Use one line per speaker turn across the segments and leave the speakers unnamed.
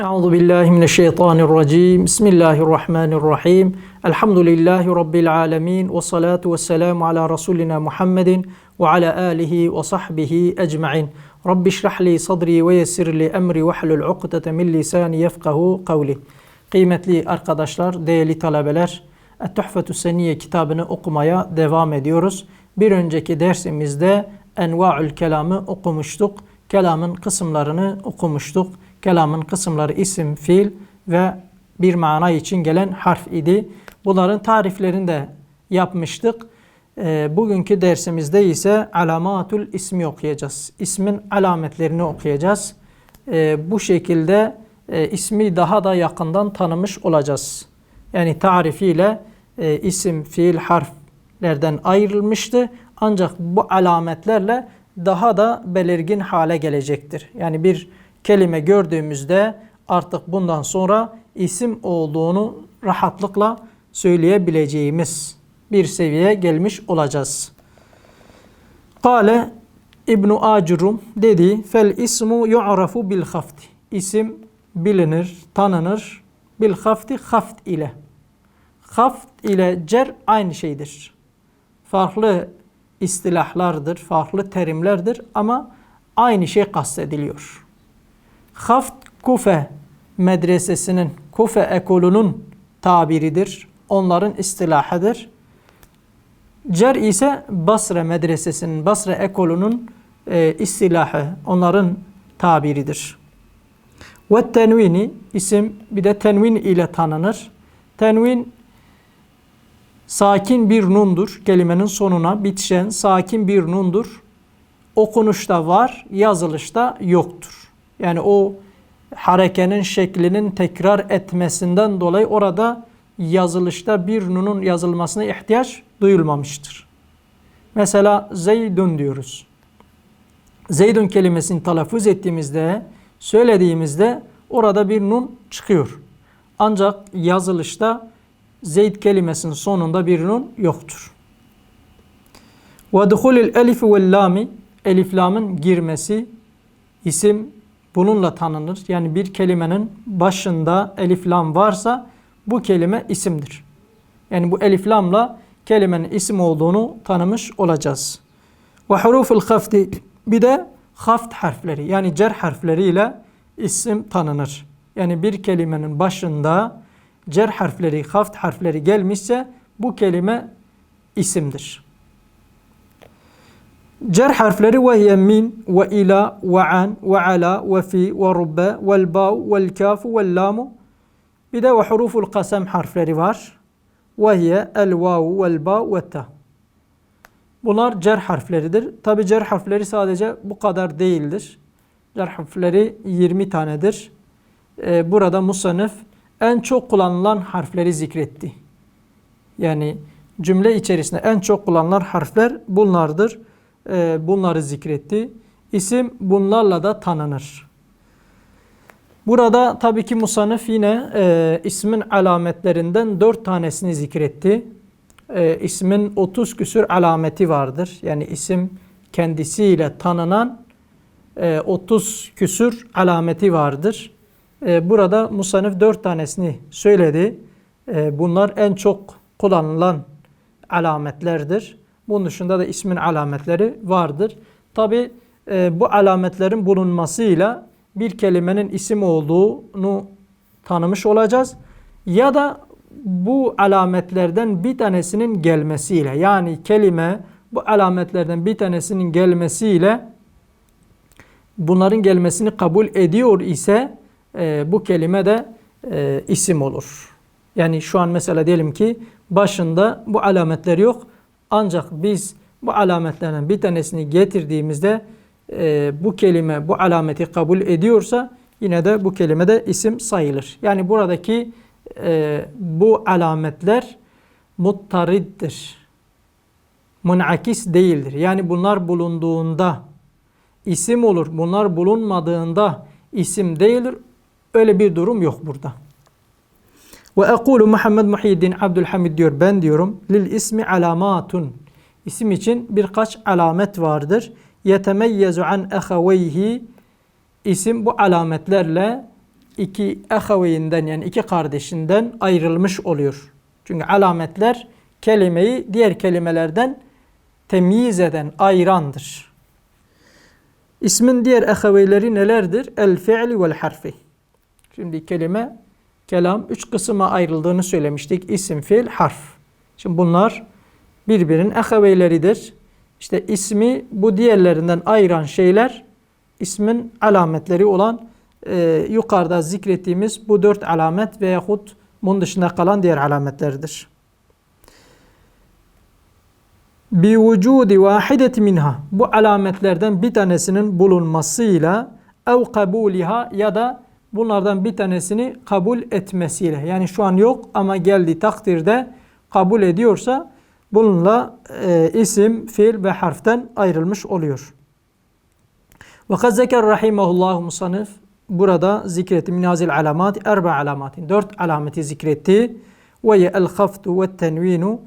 Euzu billahi mineşşeytanirracim. Bismillahirrahmanirrahim. Elhamdülillahi rabbil alamin ve salatu vesselamu ala rasulina Muhammedin ve ala alihi ve sahbihi ecmaîn. Rabbi şrah li sadri ve yessir li emri ve hlul ukdete min lisani yefkahu kavli. Kıymetli arkadaşlar, değerli talebeler, Et-Tuhfetü Seniye kitabını okumaya devam ediyoruz. Bir önceki dersimizde Enva'ül Kelam'ı okumuştuk. Kelamın kısımlarını okumuştuk. Kelamın kısımları isim, fiil ve bir mana için gelen harf idi. Bunların tariflerini de yapmıştık. E, bugünkü dersimizde ise alamatul ismi okuyacağız. İsmin alametlerini okuyacağız. E, bu şekilde e, ismi daha da yakından tanımış olacağız. Yani tarifiyle e, isim, fiil, harflerden ayrılmıştı. Ancak bu alametlerle daha da belirgin hale gelecektir. Yani bir kelime gördüğümüzde artık bundan sonra isim olduğunu rahatlıkla söyleyebileceğimiz bir seviyeye gelmiş olacağız. Kale İbnu Acurum dedi fel ismu yu'rafu bil hafti. İsim bilinir, tanınır bil hafti haft ile. Haft ile cer aynı şeydir. Farklı istilahlardır, farklı terimlerdir ama aynı şey kastediliyor. Haft Kufe medresesinin, Kufe ekolunun tabiridir. Onların istilahıdır. Cer ise Basra medresesinin, Basra ekolunun e, istilahı, onların tabiridir. Ve tenvini isim bir de tenvin ile tanınır. Tenvin sakin bir nundur. Kelimenin sonuna bitişen sakin bir nundur. Okunuşta var, yazılışta yoktur. Yani o harekenin şeklinin tekrar etmesinden dolayı orada yazılışta bir nunun yazılmasına ihtiyaç duyulmamıştır. Mesela Zeydun diyoruz. Zeydun kelimesini telaffuz ettiğimizde, söylediğimizde orada bir nun çıkıyor. Ancak yazılışta Zeyd kelimesinin sonunda bir nun yoktur. Ve duhulil elif ve lami elif lamın girmesi isim bununla tanınır. Yani bir kelimenin başında elif lam varsa bu kelime isimdir. Yani bu elif lamla kelimenin isim olduğunu tanımış olacağız. Ve huruful hafti bir de haft harfleri yani cer harfleriyle isim tanınır. Yani bir kelimenin başında cer harfleri, haft harfleri gelmişse bu kelime isimdir. Cer harfleri ve hiye min ve ila ve an ve ala ve fi ve rubbe vel bav vel kafu vel lamu bir de ve huruful kasem harfleri var. Ve hiye el vav vel ba ve ta. Bunlar cer harfleridir. Tabi cer harfleri sadece bu kadar değildir. Cer harfleri 20 tanedir. Ee, burada musannif en çok kullanılan harfleri zikretti. Yani cümle içerisinde en çok kullanılan harfler bunlardır. Ee, bunları zikretti. İsim bunlarla da tanınır. Burada tabii ki Musanif yine e, ismin alametlerinden dört tanesini zikretti. E, ismin 30 küsür alameti vardır. Yani isim kendisiyle tanınan e, 30 küsür alameti vardır. E, burada Musanif dört tanesini söyledi. E, bunlar en çok kullanılan alametlerdir. Bunun dışında da ismin alametleri vardır. Tabi e, bu alametlerin bulunmasıyla bir kelimenin isim olduğunu tanımış olacağız. Ya da bu alametlerden bir tanesinin gelmesiyle yani kelime bu alametlerden bir tanesinin gelmesiyle bunların gelmesini kabul ediyor ise e, bu kelime de e, isim olur. Yani şu an mesela diyelim ki başında bu alametler yok ancak biz bu alametlerden bir tanesini getirdiğimizde e, bu kelime bu alameti kabul ediyorsa yine de bu kelime de isim sayılır. Yani buradaki e, bu alametler muttariddir. Munakis değildir. Yani bunlar bulunduğunda isim olur. Bunlar bulunmadığında isim değildir. Öyle bir durum yok burada. Ve ekulu Muhammed Muhyiddin Abdülhamid diyor ben diyorum lil ismi alamatun. İsim için birkaç alamet vardır yetemeyyezu an ehaveyhi isim bu alametlerle iki ehaveyinden yani iki kardeşinden ayrılmış oluyor. Çünkü alametler kelimeyi diğer kelimelerden temyiz eden, ayırandır. İsmin diğer ehaveyleri nelerdir? El fi'li vel harfi. Şimdi kelime, kelam üç kısma ayrıldığını söylemiştik. İsim, fiil, harf. Şimdi bunlar birbirinin ehaveyleridir. İşte ismi bu diğerlerinden ayıran şeyler ismin alametleri olan e, yukarıda zikrettiğimiz bu dört alamet veyahut bunun dışında kalan diğer alametlerdir. Bi vücudi vahideti minha bu alametlerden bir tanesinin bulunmasıyla ev kabuliha ya da bunlardan bir tanesini kabul etmesiyle. Yani şu an yok ama geldiği takdirde kabul ediyorsa bununla e, isim, fiil ve harften ayrılmış oluyor. Ve kad zeker rahimahullahu musanif burada zikretti. Minazil alamat erba alamatin. Dört alameti zikretti. Ve el haftu ve tenvinu.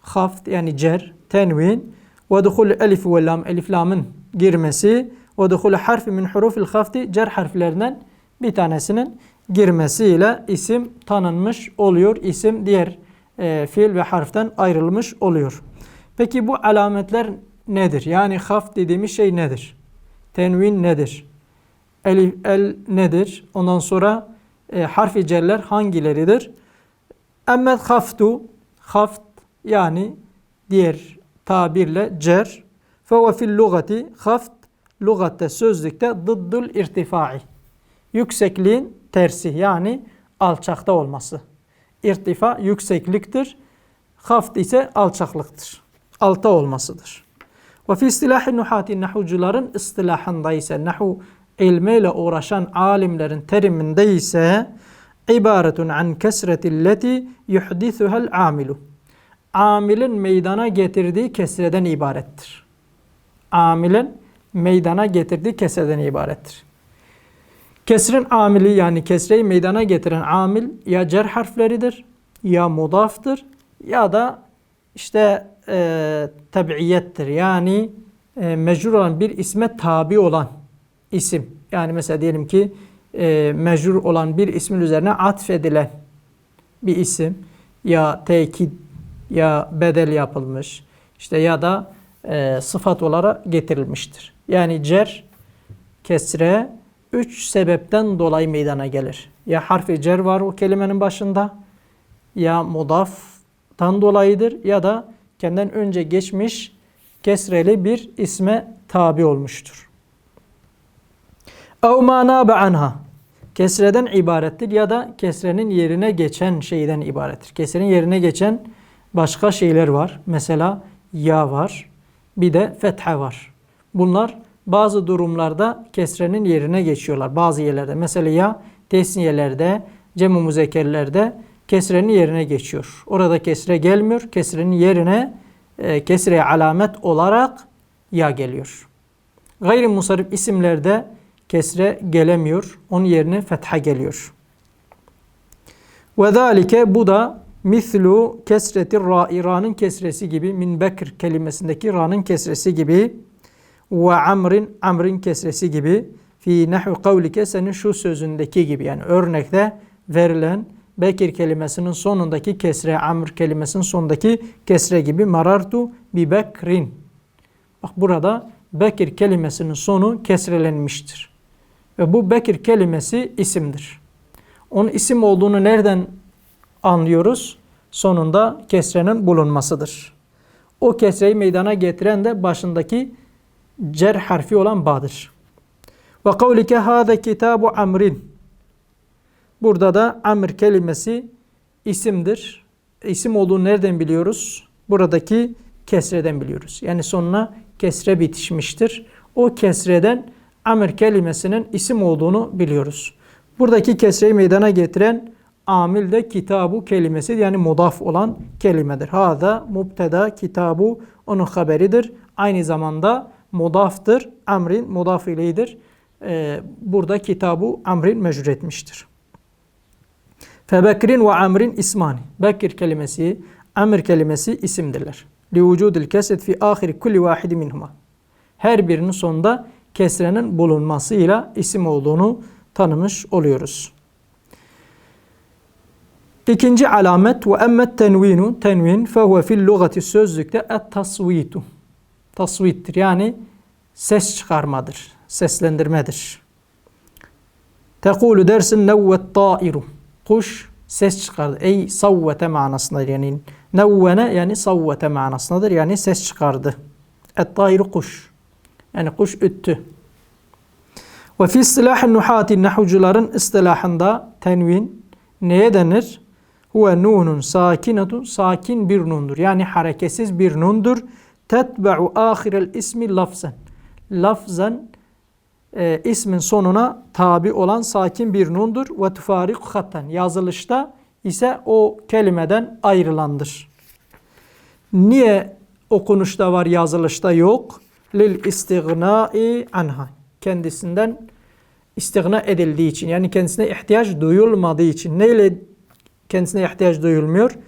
Haft yani cer tenvin. Ve duhul elif ve lam elif lamın girmesi. Ve duhul harfi min hurufil hafti cer harflerinden bir tanesinin girmesiyle isim tanınmış oluyor. İsim diğer e, fiil ve harften ayrılmış oluyor. Peki bu alametler nedir? Yani haf dediğimiz şey nedir? Tenvin nedir? Elif, el nedir? Ondan sonra e, harfi celler hangileridir? Emmet haftu, haft yani diğer tabirle cer. Fe fil lugati haft lugatte sözlükte dıddul irtifai. Yüksekliğin tersi yani alçakta olması. İrtifa yüksekliktir. Haft ise alçaklıktır. Alta olmasıdır. Ve fi istilahi nuhati nahucuların istilahında ise nahu ilmiyle uğraşan alimlerin teriminde ise ibaretun an kesretilleti yuhdisuhel amilu. Amilin meydana getirdiği kesreden ibarettir. Amilin meydana getirdiği kesreden ibarettir. Kesrin amili yani kesreyi meydana getiren amil ya cer harfleridir ya mudaftır ya da işte e, tabiiyettir. Yani e, mecrur olan bir isme tabi olan isim. Yani mesela diyelim ki e, mecrur olan bir ismin üzerine atfedilen bir isim ya tekit ya bedel yapılmış işte ya da e, sıfat olarak getirilmiştir. Yani cer kesre üç sebepten dolayı meydana gelir. Ya harfi cer var o kelimenin başında ya mudaftan dolayıdır ya da kendinden önce geçmiş kesreli bir isme tabi olmuştur. Ev manabe anha kesreden ibarettir ya da kesrenin yerine geçen şeyden ibarettir. Kesrenin yerine geçen başka şeyler var. Mesela ya var, bir de fetha var. Bunlar bazı durumlarda kesrenin yerine geçiyorlar. Bazı yerlerde mesela ya tesniyelerde, cem-i muzekkerlerde kesrenin yerine geçiyor. Orada kesre gelmiyor. Kesrenin yerine e, kesreye alamet olarak ya geliyor. Gayri musarif isimlerde kesre gelemiyor. Onun yerine fetha geliyor. Ve zalike bu da mislu kesreti ra'i ra'nın kesresi gibi min bekr kelimesindeki ra'nın kesresi gibi ve amrin amrin kesresi gibi fi nahvi kavlike senin şu sözündeki gibi yani örnekte verilen Bekir kelimesinin sonundaki kesre, amr kelimesinin sonundaki kesre gibi marartu bi bekrin. Bak burada Bekir kelimesinin sonu kesrelenmiştir. Ve bu Bekir kelimesi isimdir. Onun isim olduğunu nereden anlıyoruz? Sonunda kesrenin bulunmasıdır. O kesreyi meydana getiren de başındaki cer harfi olan ba'dır. Ve kavlike hâze kitabu amrin. Burada da amr kelimesi isimdir. İsim olduğunu nereden biliyoruz? Buradaki kesreden biliyoruz. Yani sonuna kesre bitişmiştir. O kesreden amir kelimesinin isim olduğunu biliyoruz. Buradaki kesreyi meydana getiren amil de kitabu kelimesi yani mudaf olan kelimedir. Hada mubteda kitabu onun haberidir. Aynı zamanda mudaftır. Amrin mudaf ileydir. Ee, burada kitabu amrin mecrur etmiştir. Febekrin ve amrin ismani. Bekir kelimesi, amir kelimesi isimdirler. Li vücudil keset fi ahiri kulli vahidi minhuma. Her birinin sonunda kesrenin bulunmasıyla isim olduğunu tanımış oluyoruz. İkinci alamet ve emmet tenvinu tenvin fehuve fil lugati sözlükte et tasvitu. Tasvittir yani ses çıkarmadır, seslendirmedir. Tekulu dersin nevvet tairu. Kuş ses çıkardı. Ey savvete manasındadır yani. Nevvene yani savvete manasındadır yani ses çıkardı. Et tairu kuş. Yani kuş üttü. Ve fi istilahin nuhati nahucuların istilahında tenvin neye denir? Huve nunun sakinetun sakin bir nundur. Yani hareketsiz bir nundur. Tetbe'u ahirel ismi lafzen. Lafzen e, ismin sonuna tabi olan sakin bir nundur. Ve tufarik hatten. Yazılışta ise o kelimeden ayrılandır. Niye okunuşta var yazılışta yok? Lil istignai anha. Kendisinden istigna edildiği için yani kendisine ihtiyaç duyulmadığı için neyle kendisine ihtiyaç duyulmuyor?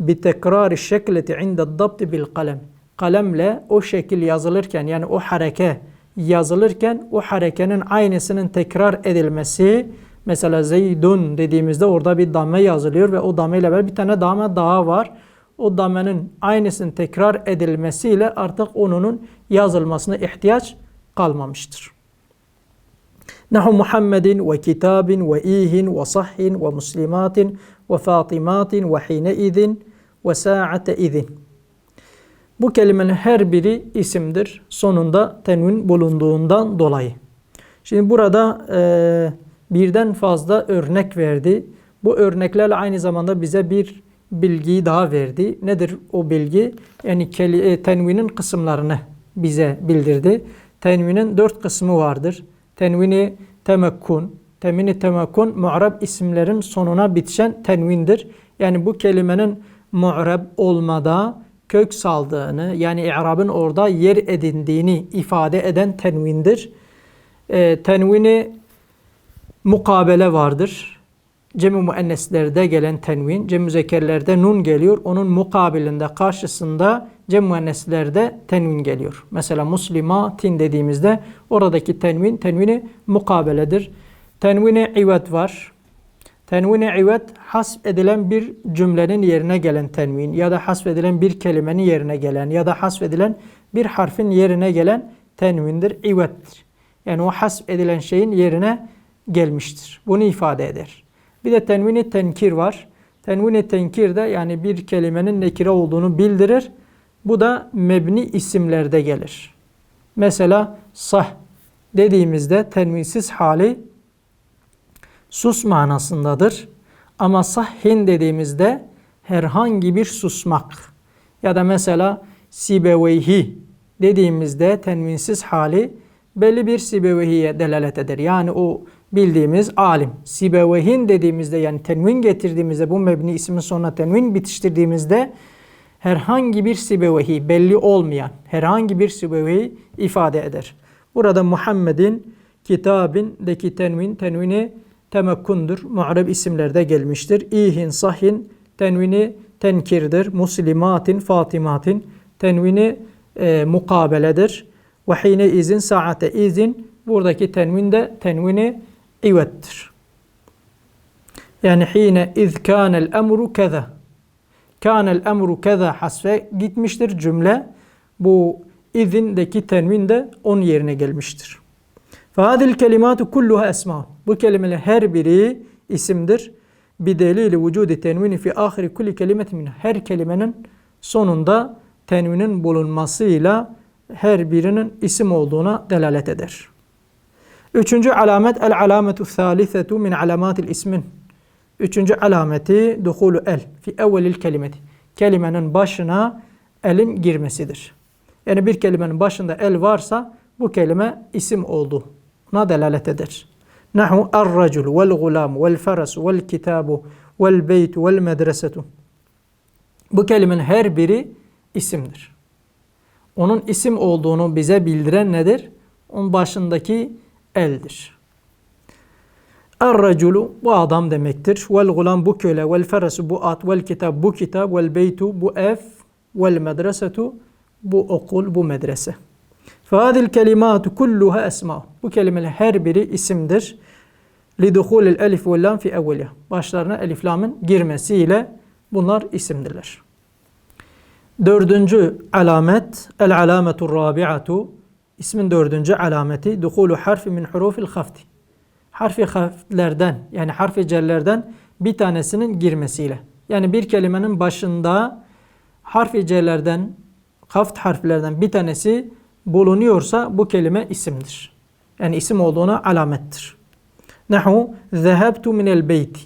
Bi tekrari şekleti inde dabti bil kalem. Kalemle o şekil yazılırken yani o hareke yazılırken o harekenin aynısının tekrar edilmesi mesela zeydun dediğimizde orada bir dame yazılıyor ve o dame ile bir tane dame daha var. O damenin aynısının tekrar edilmesiyle artık onunun yazılmasına ihtiyaç kalmamıştır. Nahu Muhammedin ve kitabin ve ihin ve sahhin ve muslimatin ve fatimatin ve hine ve sa'ate idin. Bu kelimenin her biri isimdir. Sonunda tenvin bulunduğundan dolayı. Şimdi burada e, birden fazla örnek verdi. Bu örneklerle aynı zamanda bize bir bilgiyi daha verdi. Nedir o bilgi? Yani e, tenvinin kısımlarını bize bildirdi. Tenvinin dört kısmı vardır. Tenvini temekkun, temini temekkun mu'rab isimlerin sonuna bitişen tenvindir. Yani bu kelimenin mu'rab olmada kök saldığını yani i'rabın orada yer edindiğini ifade eden tenvindir. E, tenvini mukabele vardır. Cem-i müenneslerde gelen tenvin, cem müzekerlerde nun geliyor. Onun mukabilinde, karşısında cem müenneslerde tenvin geliyor. Mesela muslimatin dediğimizde oradaki tenvin, tenvini mukabeledir. Tenvini ivet var. Tenvin-i ivet hasf edilen bir cümlenin yerine gelen tenvin ya da hasf edilen bir kelimenin yerine gelen ya da hasf edilen bir harfin yerine gelen tenvindir, ivettir. Yani o hasf edilen şeyin yerine gelmiştir. Bunu ifade eder. Bir de tenvini tenkir var. Tenvini tenkir de yani bir kelimenin nekire olduğunu bildirir. Bu da mebni isimlerde gelir. Mesela sah dediğimizde tenvinsiz hali sus manasındadır. Ama sahhin dediğimizde herhangi bir susmak ya da mesela sibeveyhi dediğimizde tenvinsiz hali belli bir sibevehiye delalet eder. Yani o bildiğimiz alim. Sibevehin dediğimizde yani tenvin getirdiğimizde bu mebni ismin sonuna tenvin bitiştirdiğimizde herhangi bir sibevehi belli olmayan herhangi bir sibevehi ifade eder. Burada Muhammed'in kitabindeki tenvin tenvini temekkundur. Mu'reb isimlerde gelmiştir. İhin, sahin, tenvini tenkirdir. Muslimatin, fatimatin, tenvini e, mukabeledir. Ve hine izin, saate izin, buradaki tenvin de tenvini ivettir. Yani hine iz kânel emru keza. Kânel emru keza hasfe gitmiştir cümle. Bu izindeki tenvin de onun yerine gelmiştir. فَهَذِي الْكَلِمَاتُ كُلُّهَا esma. bu kelimeler her biri isimdir. Bir delili vücudu tenvini fi ahiri kulli kelimetin min. Her kelimenin sonunda tenvinin bulunmasıyla her birinin isim olduğuna delalet eder. Üçüncü alamet el alametu thalithetu min alamatil ismin. Üçüncü alameti duhulu el fi evvelil kelimeti. Kelimenin başına elin girmesidir. Yani bir kelimenin başında el varsa bu kelime isim oldu na delalet eder. Nahu ar-racul vel gulam vel feras vel kitabu vel beyt vel medresetu. Bu kelimenin her biri isimdir. Onun isim olduğunu bize bildiren nedir? Onun başındaki eldir. Er-raculu bu adam demektir. Vel gulam bu köle, vel feresu bu at, vel kitab bu kitap, vel beytu bu ev, vel medresetu bu okul, bu medrese. Fehadil kelimatu kulluha esma. Bu kelimeler her biri isimdir. لِدُخُولِ الْاَلِفِ وَاللَّامِ fi evveliha. Başlarına elif lamın girmesiyle bunlar isimdirler. Dördüncü alamet, el alametur rabi'atu. İsmin dördüncü alameti, duhulu harfi min hurufil hafti. Harfi haflerden yani harfi cerlerden bir tanesinin girmesiyle. Yani bir kelimenin başında harfi cerlerden, haft harflerden bir tanesi bulunuyorsa bu kelime isimdir. Yani isim olduğuna alamettir. Nahu zehebtu minel beyti.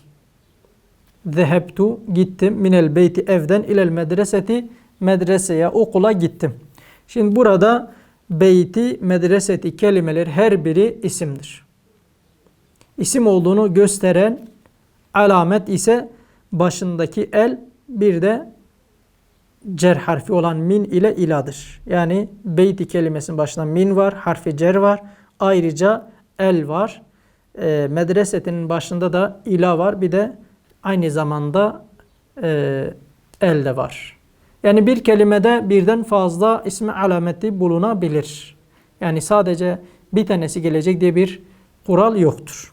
Zehebtu gittim minel beyti evden ilel medreseti medreseye okula gittim. Şimdi burada beyti medreseti kelimeler her biri isimdir. İsim olduğunu gösteren alamet ise başındaki el bir de cer harfi olan min ile iladır. Yani beyti kelimesinin başında min var, harfi cer var. Ayrıca el var. E, medresetinin başında da ila var. Bir de aynı zamanda e, el de var. Yani bir kelimede birden fazla ismi alameti bulunabilir. Yani sadece bir tanesi gelecek diye bir kural yoktur.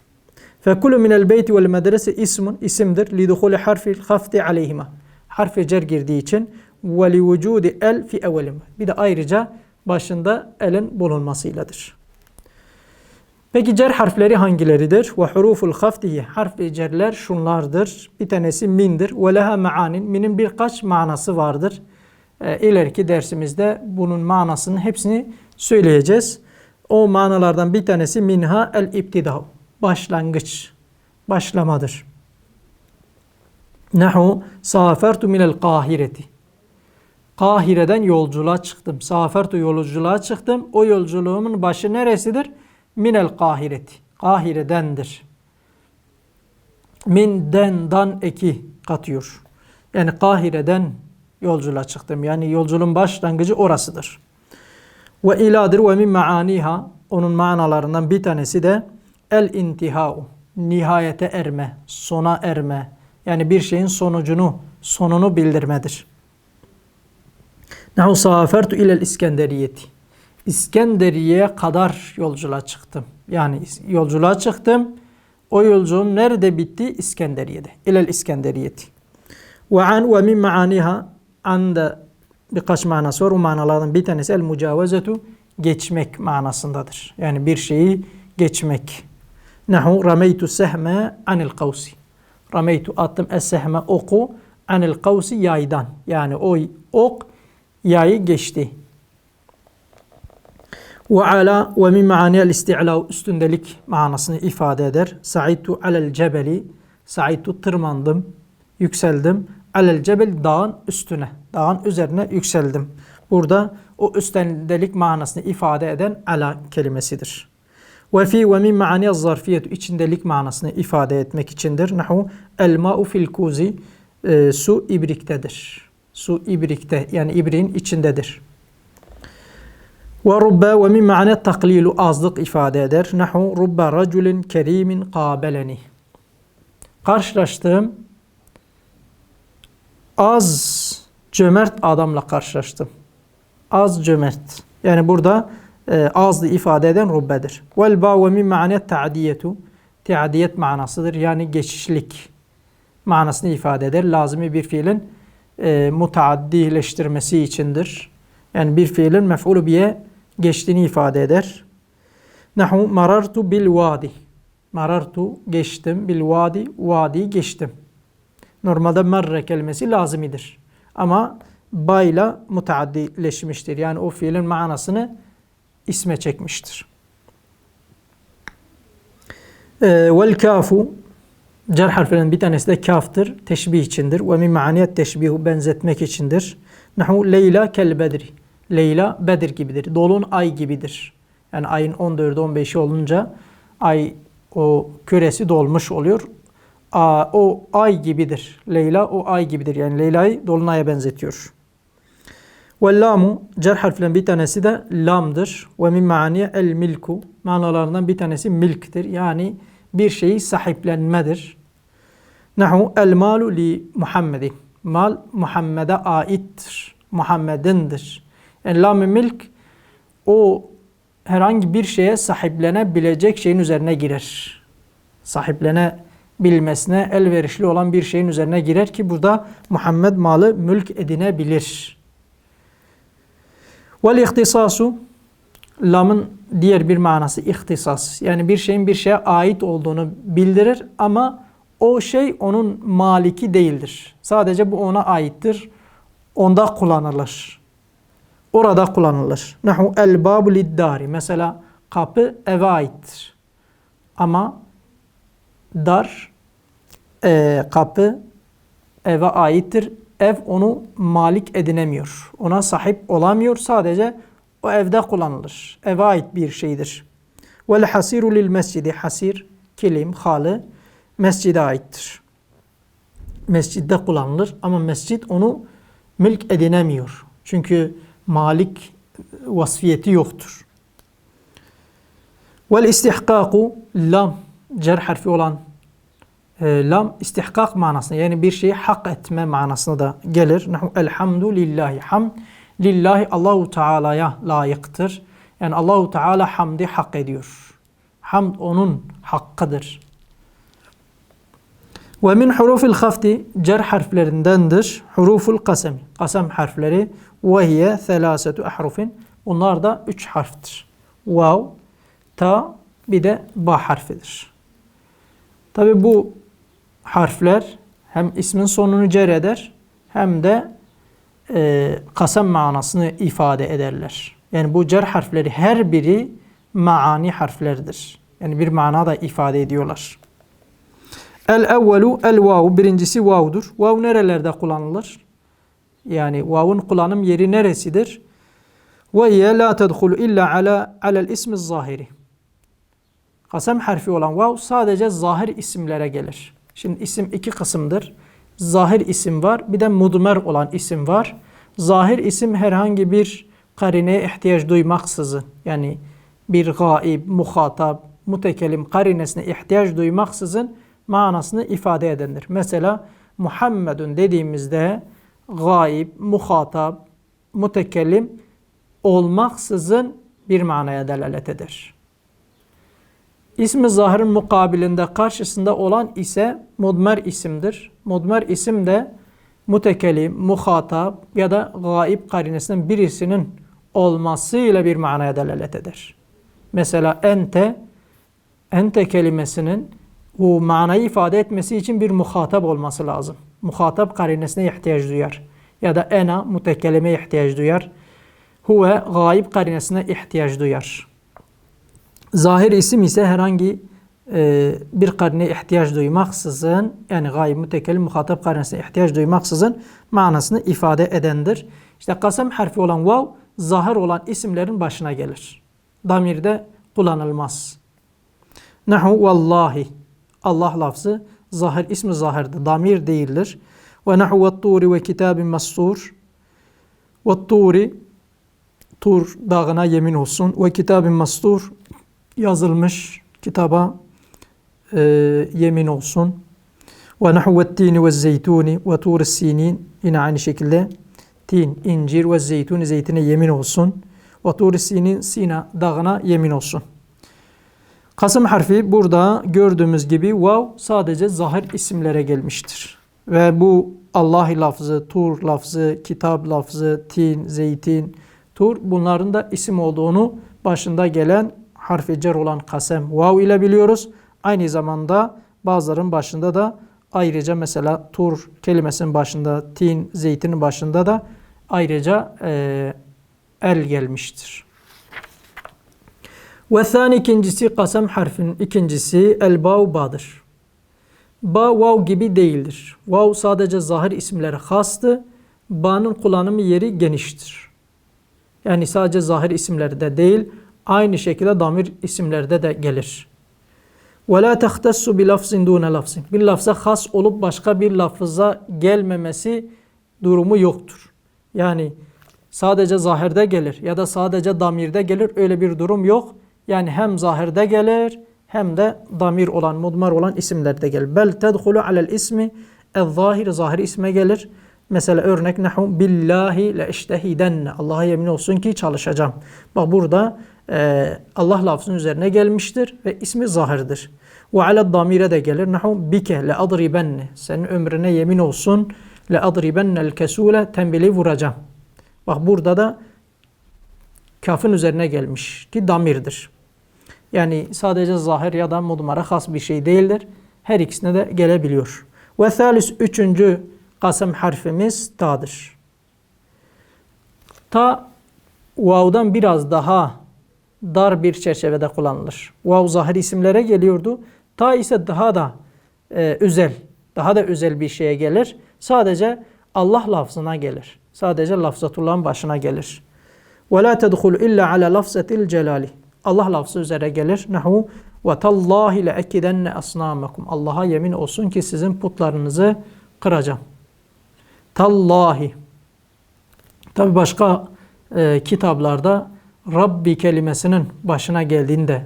Fekulu minel beyti vel medrese ismun isimdir. Liduhuli harfi hafti aleyhima. Harfi cer girdiği için ve el fi evvelim. Bir de ayrıca başında elin bulunmasıyladır. Peki cer harfleri hangileridir? Ve huruful haftihi harf cerler şunlardır. Bir tanesi mindir. Ve leha maanin. Minin birkaç manası vardır. E, ileriki dersimizde bunun manasının hepsini söyleyeceğiz. O manalardan bir tanesi minha el ibtida. Başlangıç. Başlamadır. Nahu safertu minel kahireti. Kahire'den yolculuğa çıktım. Safertu yolculuğa çıktım. O yolculuğumun başı neresidir? Minel kahireti. Kahire'dendir. Min den dan eki katıyor. Yani Kahire'den yolculuğa çıktım. Yani yolculuğun başlangıcı orasıdır. Ve iladır ve min maaniha onun manalarından bir tanesi de el intihau nihayete erme, sona erme. Yani bir şeyin sonucunu, sonunu bildirmedir. Nahu safertu ilel İskenderiyeti. İskenderiye'ye kadar yolculuğa çıktım. Yani yolculuğa çıktım. O yolculuğum nerede bitti? İskenderiye'de. İlel İskenderiyeti. Ve an ve min maaniha anda birkaç manası var. O manalardan bir tanesi el mucavezetu geçmek manasındadır. Yani bir şeyi geçmek. Nahu rameytu sehme anil kavsi. Rameytu attım es sehme oku anil kavsi yaydan. Yani o ok yayı geçti. Ve ala ve min maaniyel isti'la üstündelik manasını ifade eder. Sa'idtu alel cebeli. Sa'idtu tırmandım, yükseldim. Alel cebel dağın üstüne, dağın üzerine yükseldim. Burada o üstündelik manasını ifade eden ala kelimesidir. Ve fi ve min maaniyel zarfiyet içindelik manasını ifade etmek içindir. Nahu el ma'u fil kuzi e, su ibriktedir. Su ibrikte yani ibriğin içindedir. Ve rubbe ve min ma'ne taklilu azlık ifade eder. Nahu rubbe raculin kerimin kabeleni. Karşılaştığım az cömert adamla karşılaştım. Az cömert. Yani burada e, azlı ifade eden rubbedir. Vel ba ve min ma'ne ta'diyetu. Teadiyet manasıdır. Yani geçişlik manasını ifade eder. Lazımi bir fiilin e, mutaaddileştirmesi içindir. Yani bir fiilin mef'ulü biye geçtiğini ifade eder. Nahu marartu bil vadi. Marartu geçtim bil vadi. Vadi geçtim. Normalde merre kelimesi lazimidir. Ama bayla mutaaddileşmiştir. Yani o fiilin manasını isme çekmiştir. Ee, vel kafu cer harflerinin bir tanesi de kaftır. Teşbih içindir. Ve min maniyet teşbihu benzetmek içindir. Nahu Leyla kel bedri. Leyla Bedir gibidir. Dolun ay gibidir. Yani ayın 14'ü 15'i olunca ay o küresi dolmuş oluyor. A, o ay gibidir. Leyla o ay gibidir. Yani Leyla'yı dolunaya benzetiyor. Ve lamu cer harflerin bir tanesi de lamdır. Ve min maaniye el milku. Manalarından bir tanesi milktir. Yani bir şeyi sahiplenmedir. Nahu el malu li Muhammedin. Mal Muhammed'e aittir. Muhammed'indir. Lam milk o herhangi bir şeye sahiplenebilecek şeyin üzerine girer. sahiplenebilmesine elverişli olan bir şeyin üzerine girer ki burada Muhammed malı mülk edinebilir. Vel ihtisasu lamın diğer bir manası ihtisas. Yani bir şeyin bir şeye ait olduğunu bildirir ama o şey onun maliki değildir. Sadece bu ona aittir. Onda kullanılır. Orada kullanılır. Nahu el babu liddari. Mesela kapı eve aittir. Ama dar e, kapı eve aittir. Ev onu malik edinemiyor. Ona sahip olamıyor. Sadece o evde kullanılır. Eve ait bir şeydir. Vel hasiru lil mescidi. Hasir, kilim, halı mescide aittir. Mescidde kullanılır ama mescit onu mülk edinemiyor. Çünkü malik vasfiyeti yoktur. Vel istihkaku lam cer harfi olan e, lam istihkak manasına yani bir şeyi hak etme manasına da gelir. Nahu elhamdu lillahi ham lillahi Allahu Teala'ya layıktır. Yani Allahu Teala hamdi hak ediyor. Hamd onun hakkıdır. Ve min hurufil hafti cer harflerindendir. Huruful kasem. Kasem harfleri hiye thelasetu ahrufin. Bunlar da üç harftir. Vav, ta, bir de ba harfidir. Tabi bu harfler hem ismin sonunu cer eder hem de e, kasem manasını ifade ederler. Yani bu cer harfleri her biri maani harflerdir. Yani bir mana da ifade ediyorlar. El evvelu el vav birincisi vav'dur. Vav nerelerde kullanılır? Yani vav'un kullanım yeri neresidir? Ve hiye la tedhulu illa ala alel ismi zahiri. Kasem harfi olan vav sadece zahir isimlere gelir. Şimdi isim iki kısımdır. Zahir isim var, bir de mudmer olan isim var. Zahir isim herhangi bir karineye ihtiyaç duymaksızın, yani bir gaib, muhatap, mutekelim karinesine ihtiyaç duymaksızın manasını ifade edendir. Mesela Muhammedun dediğimizde gaib, muhatap, mutekellim olmaksızın bir manaya delalet eder. İsmi zahirin mukabilinde karşısında olan ise mudmer isimdir. Mudmer isim de mutekelim, muhatap ya da gaib karinesinden birisinin olmasıyla bir manaya delalet eder. Mesela ente, ente kelimesinin bu manayı ifade etmesi için bir muhatap olması lazım. Muhatap karinesine ihtiyaç duyar. Ya da ena mutekellime ihtiyaç duyar. Huve gayb karinesine ihtiyaç duyar. Zahir isim ise herhangi e, bir karine ihtiyaç duymaksızın yani gayb mütekellim muhatap karinesine ihtiyaç duymaksızın manasını ifade edendir. İşte kasem harfi olan vav zahir olan isimlerin başına gelir. Damirde kullanılmaz. Nahu vallahi Allah lafzı zahir ismi zahirdir. Damir değildir. Ve nahu ve turi ve kitabin mastur. Ve turi Tur dağına yemin olsun. Ve kitabin mastur yazılmış kitaba e, yemin olsun. Ve nahu ve tini ve zeytuni ve tur sinin yine aynı şekilde tin, incir ve zeytuni zeytine yemin olsun. Ve tur sinin sina dağına yemin olsun. Kasım harfi burada gördüğümüz gibi vav sadece zahir isimlere gelmiştir. Ve bu Allah lafzı, tur lafzı, kitap lafzı, tin, zeytin, tur bunların da isim olduğunu başında gelen harfi cer olan kasem vav ile biliyoruz. Aynı zamanda bazıların başında da ayrıca mesela tur kelimesinin başında, tin, zeytinin başında da ayrıca e, el gelmiştir. Ve thani ikincisi kasem harfinin ikincisi el bav ba'dır. Ba vav gibi değildir. Vav sadece zahir isimlere hastı. Ba'nın kullanımı yeri geniştir. Yani sadece zahir isimlerde değil, aynı şekilde damir isimlerde de gelir. Ve la tehtassu bi lafzin dune lafzin. Bir lafza has olup başka bir lafıza gelmemesi durumu yoktur. Yani sadece zahirde gelir ya da sadece damirde gelir öyle bir durum yok. Yani hem zahirde gelir hem de damir olan, mudmar olan isimlerde gelir. Bel tedhulu alel ismi el-zahir, zahir isme gelir. Mesela örnek nehu billahi le iştehidenne. Allah'a yemin olsun ki çalışacağım. Bak burada e, Allah lafzının üzerine gelmiştir ve ismi zahirdir. Ve ala damire de gelir. Nahu bike le adribenne. Senin ömrüne yemin olsun. Le adribennel kesule tembeli vuracağım. Bak burada da kafın üzerine gelmiş ki damirdir. Yani sadece zahir ya da mudmara has bir şey değildir. Her ikisine de gelebiliyor. Ve thalis üçüncü kasem harfimiz ta'dır. Ta vav'dan biraz daha dar bir çerçevede kullanılır. Vav zahir isimlere geliyordu. Ta ise daha da e, özel, daha da özel bir şeye gelir. Sadece Allah lafzına gelir. Sadece lafzatullahın başına gelir. La tedhul illa ala lafzetil celali. Allah lafzı üzere gelir. Nahu ve tallahi le ekidenne asnamakum. Allah'a yemin olsun ki sizin putlarınızı kıracağım. Tallahi. Tabi başka e, kitaplarda Rabbi kelimesinin başına geldiğinde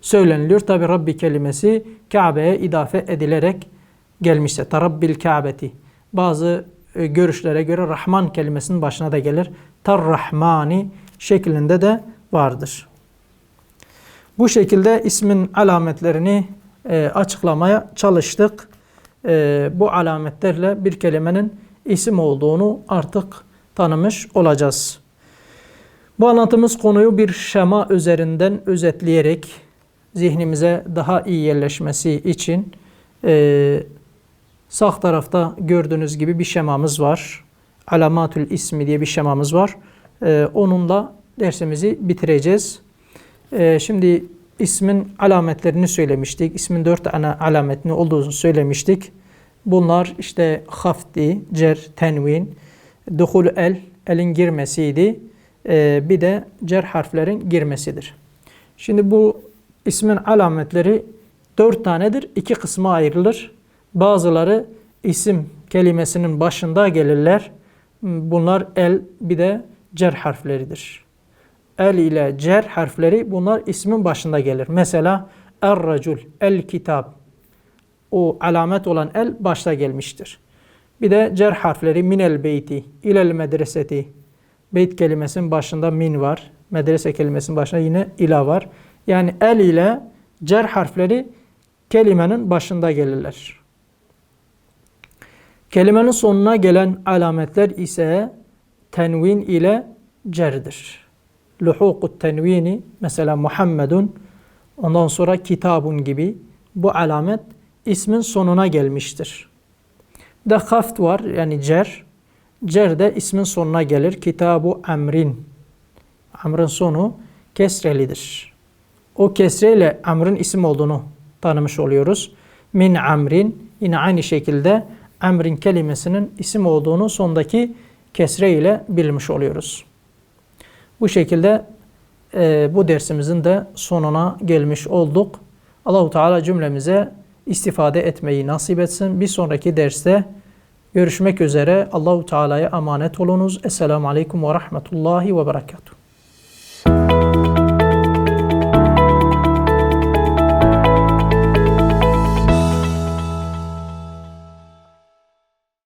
söyleniliyor. Tabi Rabbi kelimesi Kabe'ye idafe edilerek gelmişse. Tarabbil Kabe'ti. Bazı e, görüşlere göre Rahman kelimesinin başına da gelir. Tar-Rahmani şeklinde de vardır. Bu şekilde ismin alametlerini e, açıklamaya çalıştık. E, bu alametlerle bir kelimenin isim olduğunu artık tanımış olacağız. Bu anlatımız konuyu bir şema üzerinden özetleyerek zihnimize daha iyi yerleşmesi için e, sağ tarafta gördüğünüz gibi bir şemamız var. Alamatül ismi diye bir şemamız var. E, onunla dersimizi bitireceğiz. E, şimdi ismin alametlerini söylemiştik. İsmin dört ana alametini olduğunu söylemiştik. Bunlar işte hafti, cer, tenvin, duhul el, elin girmesiydi. Ee, bir de cer harflerin girmesidir. Şimdi bu ismin alametleri dört tanedir. iki kısma ayrılır. Bazıları isim kelimesinin başında gelirler. Bunlar el bir de cer harfleridir. El ile cer harfleri bunlar ismin başında gelir. Mesela er-racul, el-kitab. O alamet olan el başta gelmiştir. Bir de cer harfleri minel beyti, ilel medreseti, Beyt kelimesinin başında min var. Medrese kelimesinin başında yine ila var. Yani el ile cer harfleri kelimenin başında gelirler. Kelimenin sonuna gelen alametler ise tenvin ile cerdir. Luhukut tenvini mesela Muhammedun ondan sonra kitabun gibi bu alamet ismin sonuna gelmiştir. Bir de haft var yani cer. Cer de ismin sonuna gelir. Kitabu emrin. Amrın sonu kesrelidir. O kesreyle amrın isim olduğunu tanımış oluyoruz. Min amrin yine aynı şekilde emrin kelimesinin isim olduğunu sondaki kesre ile bilmiş oluyoruz. Bu şekilde e, bu dersimizin de sonuna gelmiş olduk. Allahu Teala cümlemize istifade etmeyi nasip etsin. Bir sonraki derste Görüşmek üzere. Allahu Teala'ya emanet olunuz. Esselamu Aleyküm ve Rahmetullahi ve Berekatuhu.